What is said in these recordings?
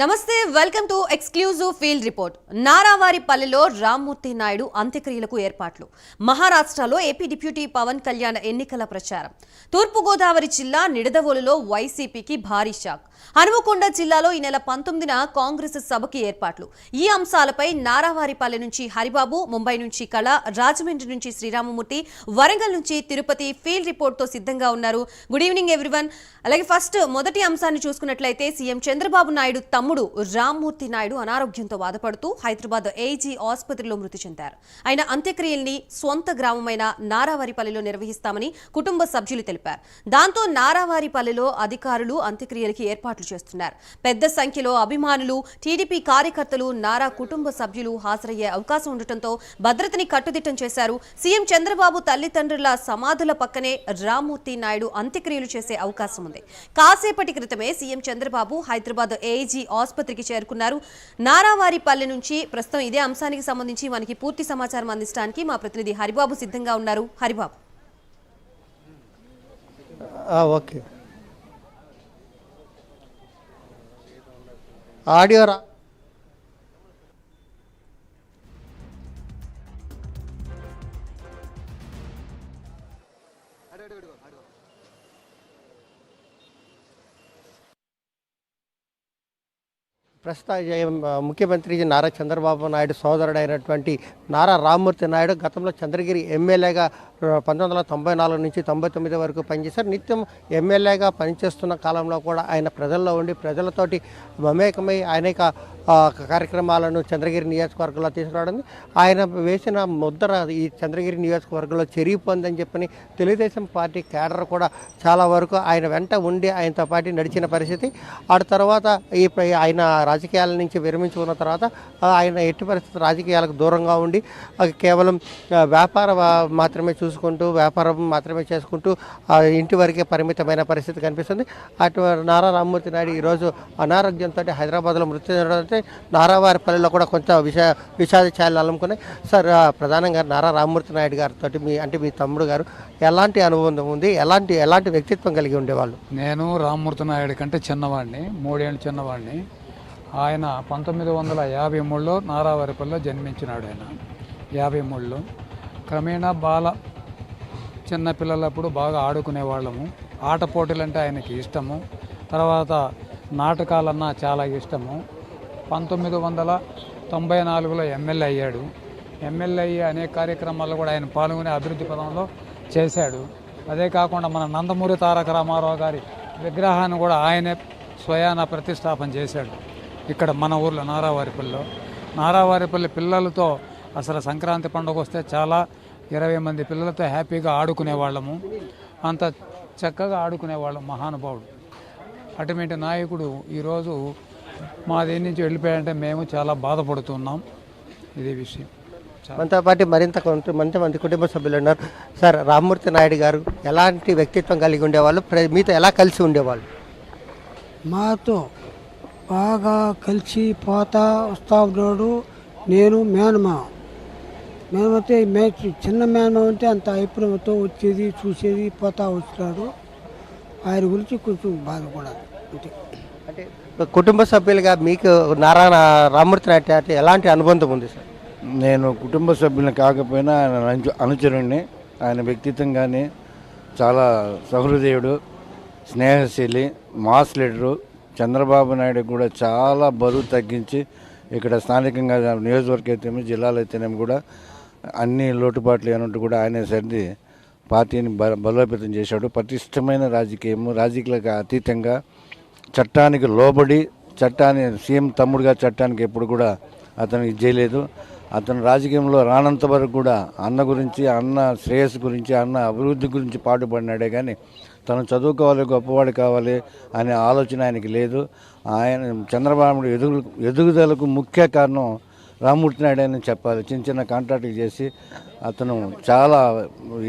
నమస్తే welcome to exclusive field report. నారావారిపల్లెలో Rammurthy Naidu అంత్యక్రియలకు ఏర్పాట్లు. మహారాష్ట్రలో ఏపీ డిప్యూటీ పవన్ కళ్యాణ్ ఎన్నికల ప్రచారం. తూర్పుగోదావరి జిల్లా నిడదవోలులో వైసీపీకి భారీ షాక్. హనుమకొండ జిల్లాలో ఈ నెల పంతొమ్మిదిన కాంగ్రెస్ సభకి ఏర్పాట్లు. ఈ అంశాలపై నారావారిపల్లె నుంచి హరిబాబు ముంబై నుంచి కళ రాజమండ్రి నుంచి శ్రీరామమూర్తి వరంగల్ నుంచి తిరుపతి ఫీల్డ్ రిపోర్ట్తో సిద్ధంగా ఉన్నారు. Good evening everyone. అలాగే ఫస్ట్ మొదటి అంశాన్ని చూసుకున్నట్లయితే సీఎం చంద్రబాబు నాయుడు తమ తమ్ముడు రామ్మూర్తి నాయుడు అనారోగ్యంతో బాధపడుతూ హైదరాబాద్ ఏజీ ఆసుపత్రిలో మృతి చెందారు. ఆయన అంత్యక్రియల్ని సొంత గ్రామమైన నారావారిపల్లిలో నిర్వహిస్తామని కుటుంబ సభ్యులు తెలిపారు. దాంతో నారావారిపల్లిలో అధికారులు అంత్యక్రియలకి ఏర్పాట్లు చేస్తున్నారు. పెద్ద సంఖ్యలో అభిమానులు టీడీపీ కార్యకర్తలు నారా కుటుంబ సభ్యులు హాజరయ్యే అవకాశం ఉండటంతో భద్రతని కట్టుదిట్టం చేశారు. సీఎం చంద్రబాబు తల్లిదండ్రుల సమాధుల పక్కనే రామ్మూర్తి నాయుడు అంత్యక్రియలు చేసే అవకాశం ఉంది. కాసేపటి క్రితమే సీఎం చంద్రబాబు హైదరాబాద్ ఏజీ ఆసుపత్రికి చేరుకున్నారు. నారావారిపల్లె నుంచి ప్రస్తుతం ఇదే అంశానికి సంబంధించి మనకి పూర్తి సమాచారం అందించడానికి మా ప్రతినిధి హరిబాబు సిద్ధంగా ఉన్నారు. హరిబాబు. ఓకే. ఆడియో రా ప్రస్తుత ముఖ్యమంత్రి నారా చంద్రబాబు నాయుడు సోదరుడైనటువంటి నారా రామ్మూర్తి నాయుడు గతంలో చంద్రగిరి ఎమ్మెల్యేగా పంతొమ్మిది వందల తొంభై నాలుగు నుంచి తొంభై తొమ్మిది వరకు పనిచేశారు. నిత్యం ఎమ్మెల్యేగా పనిచేస్తున్న కాలంలో కూడా ఆయన ప్రజల్లో ఉండి ప్రజలతోటి మమేకమై అనేక కార్యక్రమాలను చంద్రగిరి నియోజకవర్గంలో తీసుకురావడం. ఆయన వేసిన ముద్ర ఈ చంద్రగిరి నియోజకవర్గంలో చెరిగిపోందని చెప్పని తెలుగుదేశం పార్టీ కేడర్ కూడా చాలా వరకు ఆయన వెంట ఉండి ఆయనతో పాటు నడిచిన పరిస్థితి. ఆ తర్వాత ఈ ఆయన రాజకీయాల నుంచి విరమించుకున్న తర్వాత ఆయన ఎట్టి పరిస్థితి రాజకీయాలకు దూరంగా ఉండి కేవలం వ్యాపార మాత్రమే మాత్రమే చూసుకుంటూ వ్యాపారం మాత్రమే చేసుకుంటూ ఆ, ఇంటి వరకే పరిమితమైన పరిస్థితి కనిపిస్తుంది. అటు నారా రామ్మూర్తి నాయుడు ఈరోజు అనారోగ్యంతో హైదరాబాద్లో మృతి చెందడంతో నారావారిపల్లిలో కూడా కొంచెం విష విషాద ఛాయలు అలుముకున్నాయి సార్ ప్రధానంగా నారా రామ్మూర్తి నాయుడు గారితో మీ అంటే మీ తమ్ముడు గారు ఎలాంటి అనుబంధం ఉంది? ఎలాంటి ఎలాంటి వ్యక్తిత్వం కలిగి ఉండేవాళ్ళు? నేను రామ్మూర్తి నాయుడు కంటే చిన్నవాడిని మూడేళ్ళు చిన్నవాడిని. ఆయన పంతొమ్మిది వందల యాభై మూడులో నారావారిపల్లిలో జన్మించినాడు ఆయన. యాభై మూడులో. క్రమేణా బాల చిన్న పిల్లలప్పుడు బాగా ఆడుకునేవాళ్ళము. ఆట పోటీలంటే ఆయనకి ఇష్టము. తర్వాత నాటకాలన్నా చాలా ఇష్టము. పంతొమ్మిది వందల తొంభై నాలుగులో ఎమ్మెల్యే అయ్యాడు. ఎమ్మెల్యే అయ్యే అనేక కార్యక్రమాల్లో కూడా ఆయన పాల్గొనే అభివృద్ధి పదంలో చేశాడు. అదే కాకుండా మన నందమూరి తారక రామారావు గారి విగ్రహాన్ని కూడా ఆయనే స్వయాన ప్రతిష్టాపన చేశాడు. ఇక్కడ మన ఊర్లో నారావారిపల్లిలో. నారావారిపల్లి పిల్లలతో అసలు సంక్రాంతి పండుగ వస్తే చాలా ఇరవై మంది పిల్లలతో హ్యాపీగా ఆడుకునేవాళ్ళము. అంత చక్కగా ఆడుకునేవాళ్ళం మహానుభావుడు. అటువంటి నాయకుడు ఈరోజు మా దేని నుంచి వెళ్ళిపోయాడంటే మేము చాలా బాధపడుతున్నాం. ఇది విషయం. మనతో పాటు మరింత కొంత మంచి మంది కుటుంబ సభ్యులు ఉన్నారు. సార్ రామ్మూర్తి నాయుడు గారు ఎలాంటి వ్యక్తిత్వం కలిగి ఉండేవాళ్ళు? ప్ర- మీతో ఎలా కలిసి ఉండేవాళ్ళు? మాతో బాగా కలిసి పోతా వస్తా ఉన్నాడు. నేను మేనమా మేనమైతే మే చిన్న మేనమా అంటే అంత అభిప్రాయంతో వచ్చేది చూసేది పోతా వచ్చినాడు ఆయన గురించి కొంచెం బాధపడాలి అంతే. అంటే కుటుంబ సభ్యులుగా మీకు నారా రామ్మూర్తి నాయుడు గారితో ఎలాంటి అనుబంధం ఉంది సార్? నేను కుటుంబ సభ్యుని కాకపోయినా ఆయన అనుచ- అనుచరుణ్ణి. ఆయన వ్యక్తిత్వం కానీ చాలా సహృదయుడు స్నేహశీలి మాస్ లీడరు. చంద్రబాబు నాయుడు కూడా చాలా బరువు తగ్గించి ఇక్కడ స్థానికంగా నియోజకవర్గం అయితేనేమి జిల్లాలో అయితేనేమి కూడా అన్ని లోటుపాట్లు ఏమంటూ కూడా ఆయనే సర్ది పార్టీని బ బలోపేతం చేశాడు. పటిష్టమైన రాజకీయము రాజకీయాలకు అతీతంగా చట్టానికి లోబడి చట్టాన్ని సీఎం తమ్ముడుగా చట్టానికి ఎప్పుడు కూడా అతను చేయలేదు అతను రాజకీయంలో రానంత వరకు కూడా అన్న గురించి అన్న శ్రేయస్సు గురించి అన్న అభివృద్ధి గురించి పాటుపడినాడే కానీ తను చదువుకోవాలి గొప్పవాడు కావాలి అనే ఆలోచన ఆయనకి లేదు. ఆయన చంద్రబాబు ఎదుగు ఎదుగుదలకు ముఖ్య కారణం రామ్మూర్తి నాయుడు అని చెప్పాలి. చిన్న చిన్న కాంట్రాక్టులు చేసి అతను చాలా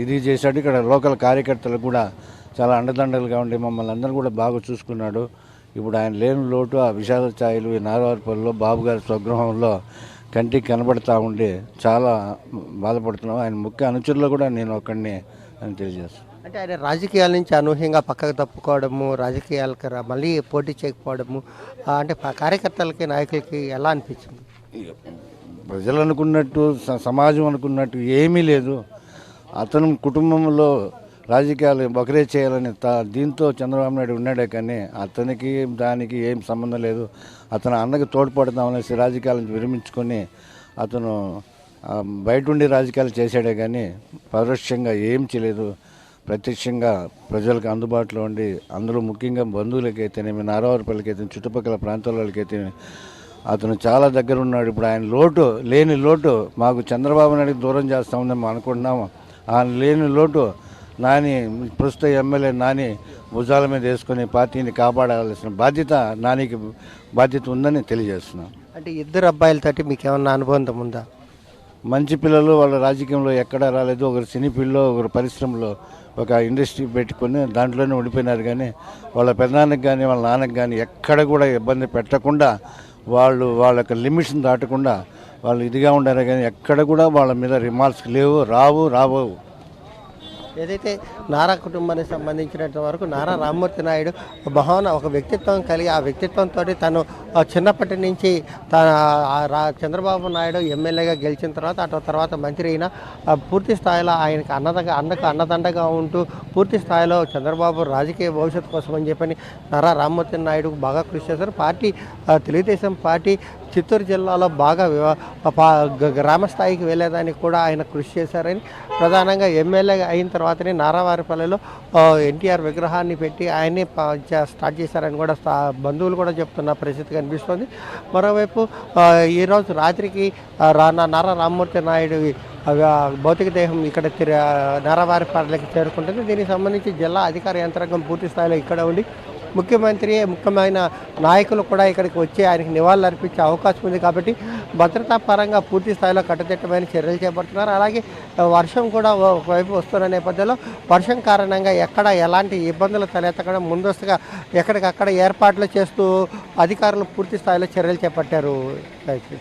ఇది చేశాడు. ఇక్కడ లోకల్ కార్యకర్తలు కూడా చాలా అండదండలుగా ఉండి మమ్మల్ని అందరూ కూడా బాగా చూసుకున్నాడు. ఇప్పుడు ఆయన లేని లోటు ఆ విషాద ఛాయలు ఈ నారవారిపల్లిలో బాబు గారి స్వగృహంలో కంటికి కనబడతా ఉండి చాలా బాధపడుతున్నాం. ఆయన ముఖ్య అనుచరులు కూడా నేను ఒకడిని అని తెలియజేస్తాను. అంటే ఆయన రాజకీయాల నుంచి అనూహ్యంగా పక్కకు తప్పుకోవడము రాజకీయాలకు రా- మళ్ళీ పోటీ చేయకపోవడము అంటే కార్యకర్తలకి నాయకులకి ఎలా అనిపించింది? ప్రజలు అనుకున్నట్టు స- సమాజం అనుకున్నట్టు ఏమీ లేదు. అతను కుటుంబంలో రాజకీయాలు ఒకరే చేయాలని దీంతో చంద్రబాబు నాయుడు ఉన్నాడే కానీ అతనికి దానికి ఏం సంబంధం లేదు. అతను అన్నకి తోడ్పడదామనేసి రాజకీయాలను విరమించుకొని అతను బయట ఉండి రాజకీయాలు చేశాడే కానీ పరోక్షంగా ఏం చేయలేదు. ప్రత్యక్షంగా ప్రజలకు అందుబాటులో ఉండి అందులో ముఖ్యంగా బంధువులకైతేనేమి నారావారిపల్లికైతే చుట్టుపక్కల ప్రాంతాల వాళ్ళకైతే అతను చాలా దగ్గర ఉన్నాడు ఇప్పుడు ఆయన లోటు లేని లోటు మాకు చంద్రబాబు నాయుడు దూరం చేస్తా ఉందని మేము అనుకుంటున్నాము. ఆ లేని లోటు నాని ప్రస్తుత ఎమ్మెల్యే నాని భుజాల మీద వేసుకొని పార్టీని కాపాడాల్సిన బాధ్యత నానికి బాధ్యత ఉందని తెలియజేస్తున్నాం. అంటే ఇద్దరు అబ్బాయిలతోటి మీకు ఏమన్నా అనుబంధం ఉందా? మంచి పిల్లలు వాళ్ళ రాజకీయంలో ఎక్కడ రాలేదు. ఒకరు సినీ ఒకరు పరిశ్రమలో. ఒక ఇండస్ట్రీ పెట్టుకొని దాంట్లోనే ఉండిపోయినారు కానీ వాళ్ళ పెదనాన్నకి కానీ వాళ్ళ నాన్నకి కానీ ఎక్కడ కూడా ఇబ్బంది పెట్టకుండా వాళ్ళు వాళ్ళ యొక్క లిమిట్స్ని దాటకుండా వాళ్ళు ఇదిగా ఉండారు కానీ ఎక్కడ కూడా వాళ్ళ మీద రిమార్క్స్ లేవు రావు రాబోవు ఏదైతే నారా కుటుంబానికి సంబంధించినంత వరకు నారా రామ్మూర్తి నాయుడు భావన ఒక వ్యక్తిత్వం కలిగి ఆ వ్యక్తిత్వంతో తను చిన్నప్పటి నుంచి తన చంద్రబాబు నాయుడు ఎమ్మెల్యేగా గెలిచిన తర్వాత అటు తర్వాత మంత్రి అయినా పూర్తి స్థాయిలో ఆయనకు అన్నదగా అన్నకు అన్నదండగా ఉంటూ పూర్తి స్థాయిలో చంద్రబాబు రాజకీయ భవిష్యత్తు కోసం అని చెప్పని నారా రామ్మూర్తి నాయుడు బాగా కృషి చేశారు. పార్టీ తెలుగుదేశం పార్టీ చిత్తూరు జిల్లాలో బాగా వివా- గ్రామ స్థాయికి వెళ్ళేదానికి కూడా ఆయన కృషి చేశారని ప్రధానంగా ఎమ్మెల్యే అయిన తర్వాతనే నారావారిపల్లిలో ఎన్టీఆర్ విగ్రహాన్ని పెట్టి ఆయనే ప- స్టార్ట్ చేశారని కూడా స్థా- బంధువులు కూడా చెప్తున్న పరిస్థితి కనిపిస్తుంది. మరోవైపు ఈరోజు రాత్రికి రా నా- నారా రామ్మూర్తి నాయుడు భౌతిక దేహం ఇక్కడ తిర- నారావారిపల్లికి చేరుకుంటుంది. దీనికి సంబంధించి జిల్లా అధికార యంత్రాంగం పూర్తి స్థాయిలో ఇక్కడ ఉండి ముఖ్యమంత్రి ముఖ్యమైన నాయకులు కూడా ఇక్కడికి వచ్చి ఆయనకి నివాళులు అర్పించే అవకాశం ఉంది కాబట్టి భద్రతా పరంగా పూర్తి స్థాయిలో కట్టుదిట్టమైన చర్యలు చేపడుతున్నారు. అలాగే వర్షం కూడా ఒకవైపు వస్తున్న నేపథ్యంలో వర్షం కారణంగా ఎక్కడ ఎలాంటి ఇబ్బందులు తలెత్తకుండా ముందస్తుగా ఎక్కడికక్కడ ఏర్పాట్లు చేస్తూ అధికారులు పూర్తి స్థాయిలో చర్యలు చేపట్టారు. గాయత్రి